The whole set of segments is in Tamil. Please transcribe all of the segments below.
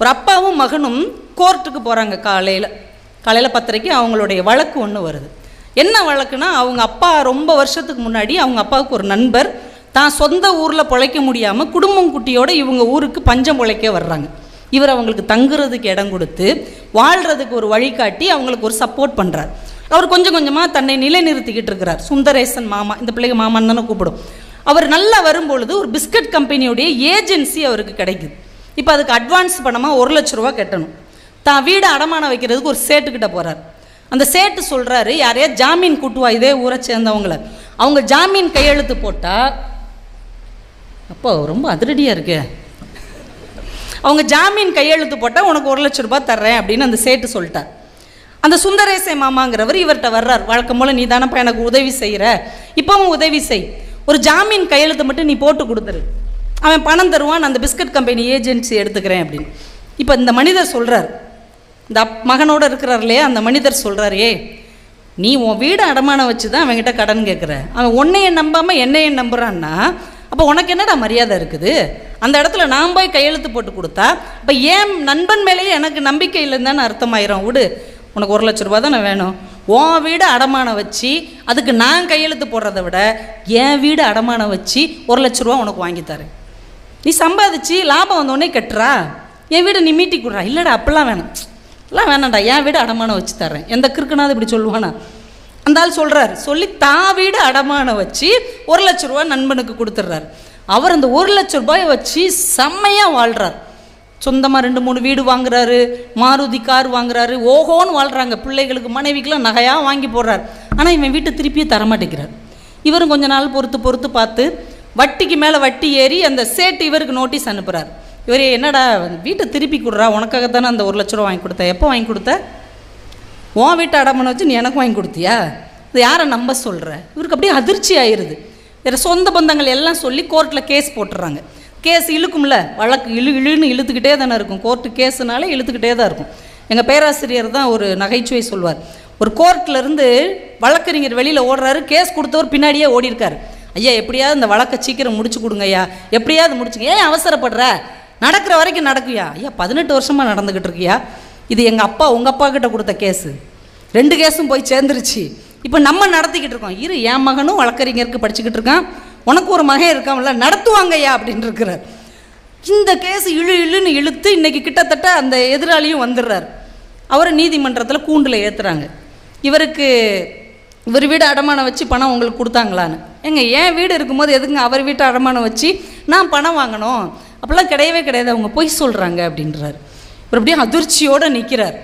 ஒரு அப்பாவும் மகனும் கோர்ட்டுக்கு போகிறாங்க காலையில். காலையில் பத்தரைக்கு அவங்களுடைய வழக்கு ஒன்று வருது. என்ன வழக்குனா அவங்க அப்பா ரொம்ப வருஷத்துக்கு முன்னாடி அவங்க அப்பாவுக்கு ஒரு நண்பர் தான் சொந்த ஊரில் பிழைக்க முடியாமல் குடும்பம் குட்டியோடு இவங்க ஊருக்கு பஞ்சம் பிழைக்க வர்றாங்க. இவர் அவங்களுக்கு தங்குறதுக்கு இடம் கொடுத்து வாழ்கிறதுக்கு ஒரு வழிகாட்டி அவங்களுக்கு ஒரு சப்போர்ட் பண்ணுறார் அவர் கொஞ்சம் கொஞ்சமாக தன்னை நிலைநிறுத்திக்கிட்டு இருக்கிறார். சுந்தரேசன் மாமா இந்த பிள்ளைங்க மாமான்னு தானே கூப்பிடும். அவர் நல்லா வரும்பொழுது ஒரு பிஸ்கட் கம்பெனியுடைய ஏஜென்சி அவருக்கு கிடைக்குது. இப்போ அதுக்கு அட்வான்ஸ் பணமாக ஒரு லட்ச ரூபா கட்டணும். தான் வீடு அடமானம் வைக்கிறதுக்கு ஒரு சேட்டுக்கிட்ட போகிறார் அந்த சேட்டு சொல்கிறாரு யாரையா ஜாமீன் கூட்டுவா? இதே ஊரை சேர்ந்தவங்கள. அவங்க ஜாமீன் கையெழுத்து போட்டால் அப்போ ரொம்ப அதிரடியாக இருக்கே. அவங்க ஜாமீன் கையெழுத்து போட்டால் உனக்கு ஒரு லட்ச ரூபாய் தர்றேன் அப்படின்னு அந்த சேட்டு சொல்லிட்டார். அந்த சுந்தரேசை மாமாங்கிறவர் இவர்கிட்ட வர்றார். வழக்கம் போல் நீ தானப்பா எனக்கு உதவி செய்கிற இப்போவும் உதவி செய். ஒரு ஜாமீன் கையெழுத்து மட்டும் நீ போட்டு கொடுத்துரு. அவன் பணம் தருவான் அந்த பிஸ்கட் கம்பெனி ஏஜென்சி எடுத்துக்கிறேன் அப்படின்னு. இப்போ இந்த மனிதர் சொல்கிறார் இந்த அப் மகனோடு இருக்கிறார் இல்லையா? அந்த மனிதர் சொல்கிறார் ஏ நீ உன் வீடு அடமானம் வச்சு தான் அவன்கிட்ட கடன் கேட்குற அவன் உன்னைய நம்பாமல் என்னையை நம்புறான்னா அப்போ உனக்கு என்னடா மரியாதை இருக்குது? அந்த இடத்துல நான் போய் கையெழுத்து போட்டு கொடுத்தா இப்போ ஏன் நண்பன் மேலேயே எனக்கு நம்பிக்கை இல்லைன்னு அர்த்தமாயிரும்? விடு உனக்கு ஒரு லட்ச ரூபா தானே வேணும். உன் வீடு அடமானம் வச்சு அதுக்கு நான் கையெழுத்து போடுறத விட என் வீடு அடமானம் வச்சு ஒரு லட்ச ரூபா உனக்கு வாங்கித்தரேன் நீ சம்பாதிச்சு லாபம் வந்தோடனே கட்டுறா. என் வீடு நீ மீட்டி கொடுறா. இல்லைடா அப்பெல்லாம் வேணாம். எல்லாம் வேணாம்டா. என் வீடு அடமானம் வச்சு தரேன் எந்த கிறுக்குனாவது இப்படி சொல்லுவானா? அந்த ஆள் சொல்கிறார் சொல்லி தான் வீடு அடமானம் வச்சு ஒரு லட்ச ரூபா நண்பனுக்கு கொடுத்துட்றாரு. அவர் அந்த ஒரு லட்ச ரூபாயை வச்சு செம்மையாக வாழ்கிறார் சொந்தமாக ரெண்டு மூணு வீடு வாங்குறாரு. மாருதி கார் வாங்குறாரு. ஓஹோன்னு வாழ்கிறாங்க பிள்ளைகளுக்கு மனைவிக்கெல்லாம் நகையாக வாங்கி போடுறார். ஆனால் இவன் வீட்டை திருப்பியே தரமாட்டேங்கிறார். இவரும் கொஞ்ச நாள் பொறுத்து பொறுத்து பார்த்து வட்டிக்கு மேலே வட்டி ஏறி அந்த சேட்டு இவருக்கு நோட்டீஸ் அனுப்புகிறார் இவர் என்னடா வீட்டை திருப்பி கொடுறா? உனக்காக தானே அந்த ஒரு லட்ச ரூபா வாங்கி கொடுத்த? எப்போ வாங்கி கொடுத்த? உன் வீட்டை அடமான வச்சு நீ எனக்கு வாங்கி கொடுத்தியா? இது யாரை நம்ப சொல்கிற இவருக்கு அப்படியே அதிர்ச்சி ஆயிடுது வேறு சொந்த பந்தங்கள் எல்லாம் சொல்லி கோர்ட்டில் கேஸ் போட்டுறாங்க. கேஸ் இழுக்கும்ல? வழக்கு இழு இழுன்னு இழுத்துக்கிட்டே தானே இருக்கும். கோர்ட்டு கேஸுனாலே இழுத்துக்கிட்டே தான் இருக்கும். எங்கள் பேராசிரியர் தான் ஒரு நகைச்சுவை சொல்வார். ஒரு கோர்ட்டில் இருந்து வழக்கறிஞர் வெளியில் ஓடுறாரு. கேஸ் கொடுத்தவர் பின்னாடியே ஓடிருக்காரு ஐயா எப்படியாவது இந்த வழக்கை சீக்கிரம் முடிச்சு கொடுங்க ஐயா. எப்படியாவது முடிச்சுங்க. ஏன் அவசரப்படுற? நடக்கிற வரைக்கும் நடக்குயா ஐயா பதினெட்டு வருஷமாக நடந்துக்கிட்டு இருக்கியா? இது எங்கள் அப்பா உங்கள் அப்பா கிட்ட கொடுத்த கேஸு. ரெண்டு கேஸும் போய் சேர்ந்துருச்சு. இப்போ நம்ம நடத்திக்கிட்டு இருக்கோம். இரு என் மகனும் வழக்கறிஞருக்கு படிச்சுக்கிட்டு இருக்கான். உனக்கு ஒரு மகன் இருக்கான்ல நடத்துவாங்கய்யா அப்படின்னு இருக்கிறார். இந்த கேஸ் இழு இழுன்னு இழுத்து இன்னைக்கு கிட்டத்தட்ட அந்த எதிராளியும் வந்துடுறார். அவரை நீதிமன்றத்தில் கூண்டில் ஏற்றுறாங்க இவருக்கு இவர் வீடு அடமானம் வச்சு பணம் உங்களுக்கு கொடுத்தாங்களான்னு. ஏங்க என் வீடு இருக்கும்போது எதுக்குங்க அவர் வீட்டை அடமானம் வச்சு நான் பணம் வாங்கணும்? அப்படிலாம் கிடையவே கிடையாது. அவங்க பொய் சொல்கிறாங்க அப்படின்றார். இவர் அப்படியே அதிர்ச்சியோடு நிற்கிறார்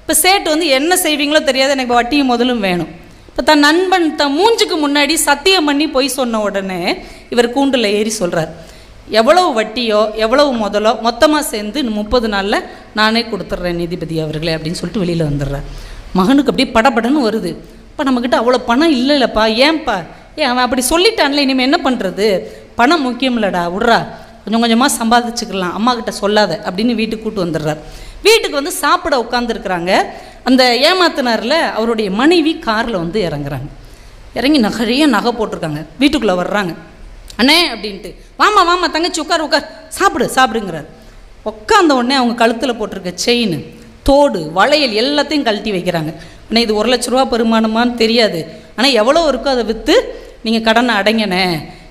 இப்போ சேட்டு வந்து என்ன செய்வீங்களோ தெரியாது. எனக்கு வட்டியும் முதலும் வேணும். இப்போ தன் நண்பன் தன் மூஞ்சுக்கு முன்னாடி சத்தியம் பண்ணி பொய் சொன்ன உடனே இவர் கூண்டில் ஏறி சொல்கிறார் எவ்வளவு வட்டியோ எவ்வளவு முதலோ மொத்தமாக சேர்ந்து இன்னும் முப்பது நாளில் நானே கொடுத்துட்றேன் நீதிபதி அவர்களே அப்படின்னு சொல்லிட்டு வெளியில் வந்துடுறேன் மகனுக்கு அப்படியே படபடன்னு வருது. இப்போ நம்மக்கிட்ட அவ்வளோ பணம் இல்லைல்லப்பா. ஏன்பா? ஏன் அவன் அப்படி சொல்லிட்டான்ல இனிமேல் என்ன பண்ணுறது பணம் முக்கியம் இல்லைடா விட்றா கொஞ்சம் கொஞ்சமாக சம்பாதிச்சுக்கலாம் அம்மா கிட்ட சொல்லாத அப்படின்னு வீட்டுக்கு கூட்டு வந்துடுறார். வீட்டுக்கு வந்து சாப்பிட உட்காந்துருக்குறாங்க அந்த ஏமாத்தினாரில் அவருடைய மனைவி காரில் வந்து இறங்குறாங்க. இறங்கி நிறைய நகை போட்டிருக்காங்க. வீட்டுக்குள்ளே வர்றாங்க. அண்ணே அப்படின்ட்டு வாமா வாமா தங்கச்சி உட்கார் உட்கார். சாப்பிடு சாப்பிடுங்கிறார். உட்காந்த உடனே அவங்க கழுத்தில் போட்டிருக்க செயின் தோடு வளையல் எல்லாத்தையும் கழட்டி வைக்கிறாங்க. ஆனால் இது ஒரு லட்ச ரூபா பெருமானமான்னு தெரியாது. ஆனால் எவ்வளோ இருக்கோ அதை விற்று நீங்கள் கடனை அடைங்கண்ணே.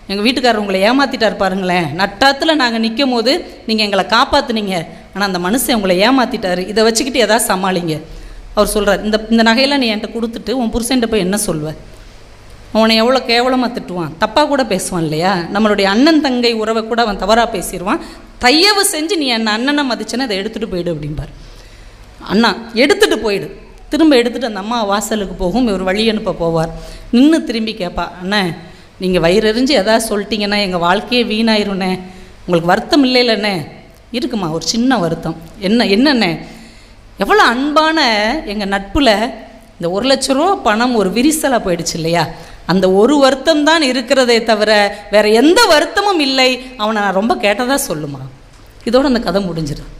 எங்கள் வீட்டுக்காரர் உங்களை ஏமாற்றிட்டார் பாருங்களேன். நட்டாத்தில் நாங்கள் நிற்கும் போது நீங்கள் எங்களை காப்பாற்றுனீங்க ஆனால் அந்த மனுஷன் உங்களை ஏமாற்றிட்டாரு இதை வச்சுக்கிட்டு எதாவது சமாளிங்க. அவர் சொல்கிறார் இந்த இந்த நகையெல்லாம் நீ என்கிட்ட கொடுத்துட்டு உன் புருஷன்ட்ட போய் என்ன சொல்வேன் அவனை எவ்வளோ கேவலமாக திட்டுவான். தப்பாக கூட பேசுவான் இல்லையா? நம்மளுடைய அண்ணன் தங்கை உறவை கூட அவன் தவறாக பேசிடுவான். தயவு செஞ்சு நீ என்ன அண்ணனை மதிச்சேன்னா அதை எடுத்துகிட்டு போயிடு அப்படிம்பார். அண்ணா எடுத்துகிட்டு போயிடு. திரும்ப எடுத்துகிட்டு அந்த அம்மா வாசலுக்கு போகும் இவர் வழி அனுப்ப போவார். நின்று திரும்பி கேட்பா அண்ணே நீங்கள் வயிறறிஞ்சு எதாவது சொல்லிட்டீங்கன்னா எங்கள் வாழ்க்கையே வீணாயிருண்ணே உங்களுக்கு வருத்தம் இல்லைல்லண்ணே இருக்குமா ஒரு சின்ன வருத்தம். என்ன என்னண்ணே? எவ்வளோ அன்பான எங்கள் நட்பில் இந்த ஒரு லட்ச ரூபா பணம் ஒரு விரிசலாக போயிடுச்சு இல்லையா? அந்த ஒரு வருத்தம் தான் இருக்கிறதே தவிர வேறு எந்த வருத்தமும் இல்லை. அவனை நான் ரொம்ப கேட்டதாக சொல்லுமா? இதோட அந்த கதை முடிஞ்சிடும்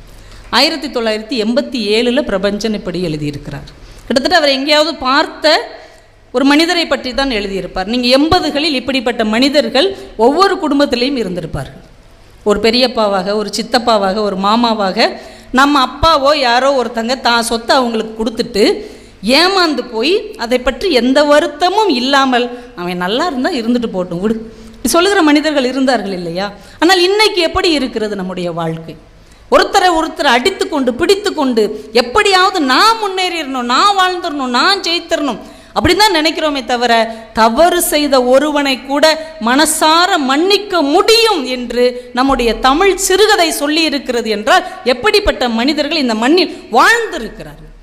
ஆயிரத்தி தொள்ளாயிரத்தி எண்பத்தி ஏழில் பிரபஞ்சன் இப்படி எழுதியிருக்கிறார். கிட்டத்தட்ட அவர் எங்கேயாவது பார்த்த ஒரு மனிதரை பற்றி தான் எழுதியிருப்பார். நீங்கள் எண்பதுகளில் இப்படிப்பட்ட மனிதர்கள் ஒவ்வொரு குடும்பத்திலையும் இருந்திருப்பார்கள். ஒரு பெரியப்பாவாக ஒரு சித்தப்பாவாக ஒரு மாமாவாக நம்ம அப்பாவோ யாரோ ஒருத்தங்க தான் சொத்தை அவங்களுக்கு கொடுத்துட்டு ஏமாந்து போய் அதை பற்றி எந்த வருத்தமும் இல்லாமல் அவன் நல்லா இருந்தால் இருந்துட்டு போட்டும் விடு. சொல்லுகிற மனிதர்கள் இருந்தார்கள் இல்லையா? ஆனால் இன்னைக்கு எப்படி இருக்கிறது நம்முடைய வாழ்க்கை? ஒருத்தரை ஒருத்தரை அடித்து கொண்டு பிடித்து கொண்டு எப்படியாவது நான் முன்னேறிடணும் நான் வாழ்ந்துடணும் நான் ஜெயித்திரணும் தான் நினைக்கிறோமே தவிர தவறு செய்த ஒருவனை கூட மனசார மன்னிக்க முடியும் என்று நம்முடைய தமிழ் சிறுகதை சொல்லி இருக்கிறது என்றால் எப்படிப்பட்ட மனிதர்கள் இந்த மண்ணில் வாழ்ந்திருக்கிறார்கள்?